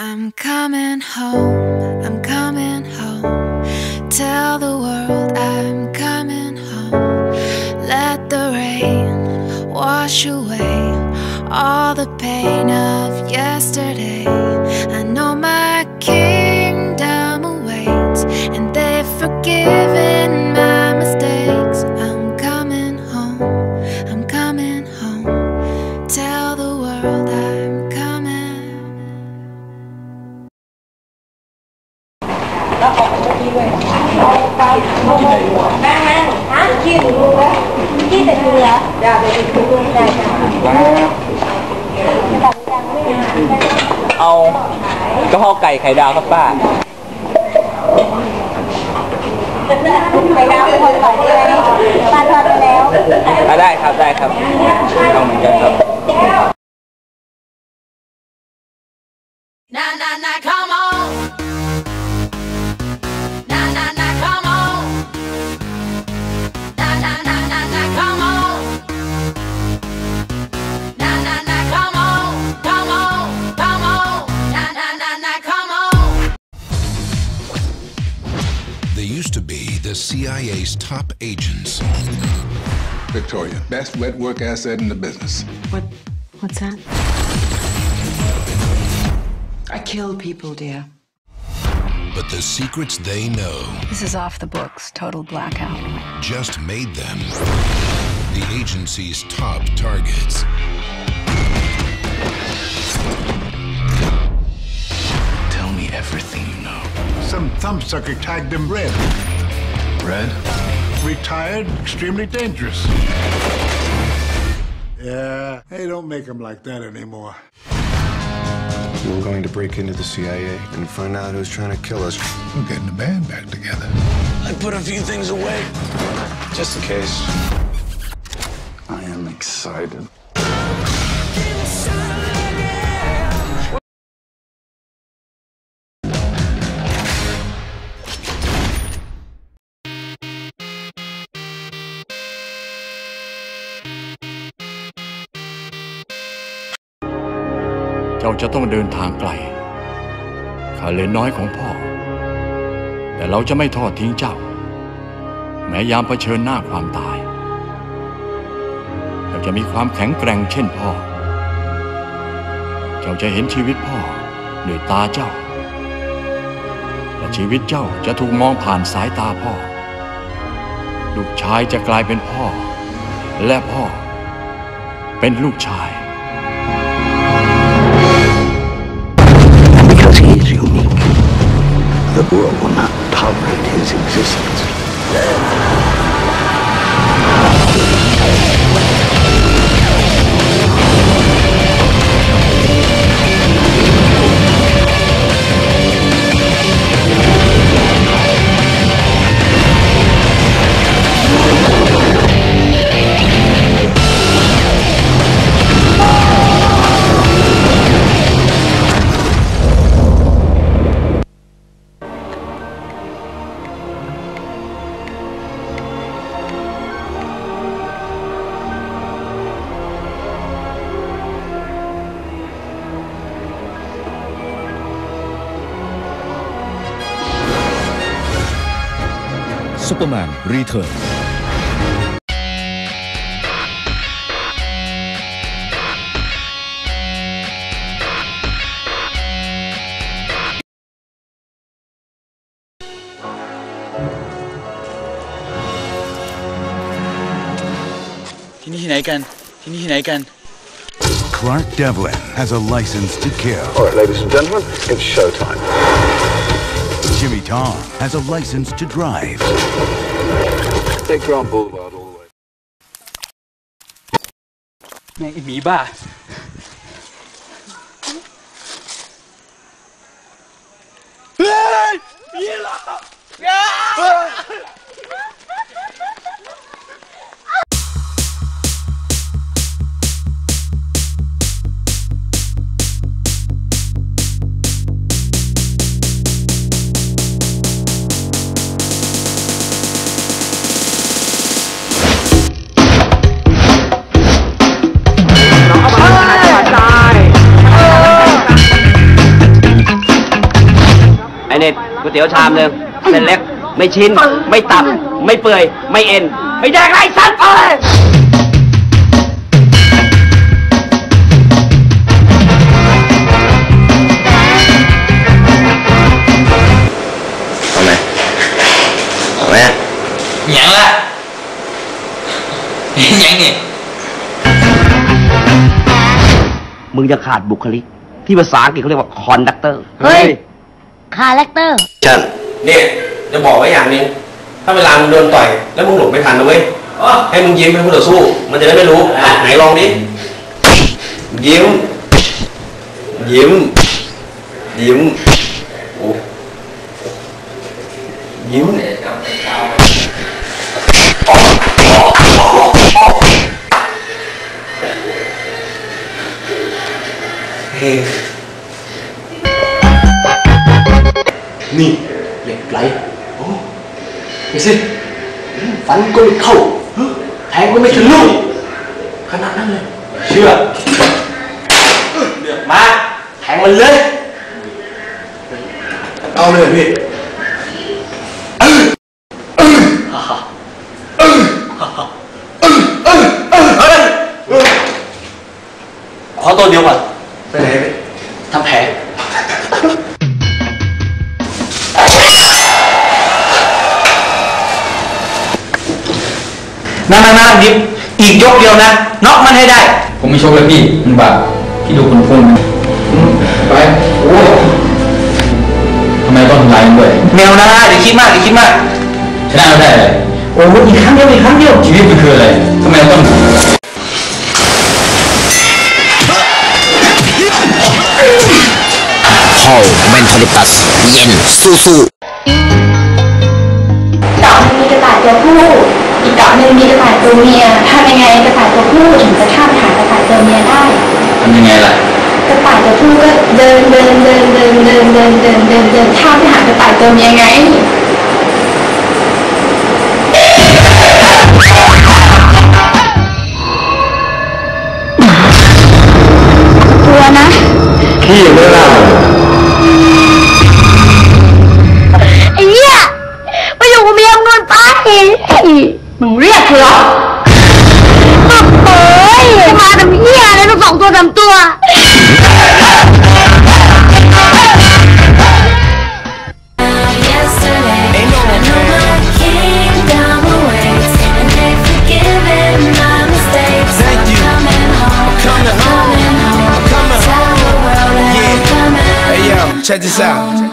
I'm coming home, I'm coming ล้วออกเอกี้ด้วยออกไปโมโแม่แม่ฮะขี้หนูรู้ไหมกินแต่เนื้รอได้ไปดูดูได้จ้ะเอากะเพราไก่ไข่ดาวครับป้าไข่ดาวคนต่อไปป้าทอดไปแล้วได้ครับได้ครับเอาเหมือนกันครับ na na CIA's top agents. Victoria, best wet work asset in the business. What? What's that? I kill people, dear. But the secrets they know This is off the books, total blackout. just made them the agency's top targets. Tell me everything you know. Some thumbsucker tagged them red. Red? Retired, extremely dangerous. Yeah, they don't make them like that anymore. We were going to break into the CIA and find out who's trying to kill us. We're getting the band back together. I put a few things away. Just in case. I am excited. " เจ้าจะต้องเดินทางไกลข้าเลยน้อยของพ่อ แต่เราจะไม่ทอดทิ้งเจ้า แม้ยามเผชิญหน้าความตาย เจ้าจะมีความแข็งแกร่งเช่นพ่อ เจ้าจะเห็นชีวิตพ่อด้วยตาเจ้า และชีวิตเจ้าจะถูกมองผ่านสายตาพ่อ ลูกชายจะกลายเป็นพ่อ และพ่อเป็นลูกชาย Whoa. Superman Return ที่นี่ที่ไหนกันที่นี่ที่ไหนกัน Clark Devlin has a license to kill. All right, ladies and gentlemen, it's showtime. Jimmy Tong has a license to drive. Take Grand Boulevard all the way. แม่งไอหมีบ้า เฮ้ยมีเหรอ นี่ก๋วยเตี๋ยวชามหนึ่งเส้นเล็ก ไม่ชิ้น ไม่ตับ ไม่เปื่อย ไม่เอ็น ไม่แดกไรสัตว์เอ้ยทำไมทำไมยังละยังนี่มึงจะขาดบุคลิก ที่ภาษาอังกฤษเขาเรียกว่าคอนดักเตอร์ เฮ้ย คาแรคเตอร์ชันเนี่ยจะบอกไว้อย่างหนึงถ้าเวลามึงโดนต่อยแล้วมึงหลบไม่ทันนะเว้ยให้มึงยิ้มให้ผู้ต่อสู้ มันจะได้ไม่รู้อะไหนลองดิยิ้ม ยิ้ม ยิ้มโอ้ยิ้มเฮ้ นี่เหล็กไหลโอ้ไปสิฟันก็ไม่เข้าแทงก็ไม่ทะลุขนาดนั้นเลยเชื่อเลือกมาแทงมันเลยเอาเลยพี่ขอตัวเดียวก่อนไปไหนพี่ทำแผล นั่นนั่นนั่นดิบอีกยกเดียวนะน็อกมันให้ได้ ผมไม่ชกเลยพี่มันบาปพี่ดูคนพูดไปโอ้ทำไมต้องทำร้ายมันด้วยแมวนะเดี๋ยวคิดมากเดี๋ยวคิดมากชนะเราได้เลยโอ้อีกครั้งเดียวอีกครั้งเดียวชีวิตมันคืออะไรทำไมเราต้องฮอลเมนทอลิตัสเย็นสู้สู้เกาะหนึ่งมีกระต่ายตัวผู้อีก เกาะหนึ่งมีกระต่ายตัวเมียทำยังไงกระต่ายตัวผู้ถึงจะข้ามไปหากระต่ายตัวเมียได้ทำยังไงล่ะกระต่ายตัวผู้ก็เดินเดินเดินเดินเดินเดินเดินเดินเดินข้ามไปหากระต่ายตัวเมียไงกลัวนะขี้ไม่เล่าไอ้เหี้ยมาอยู่กับเมียมึงนอนไป Check this out.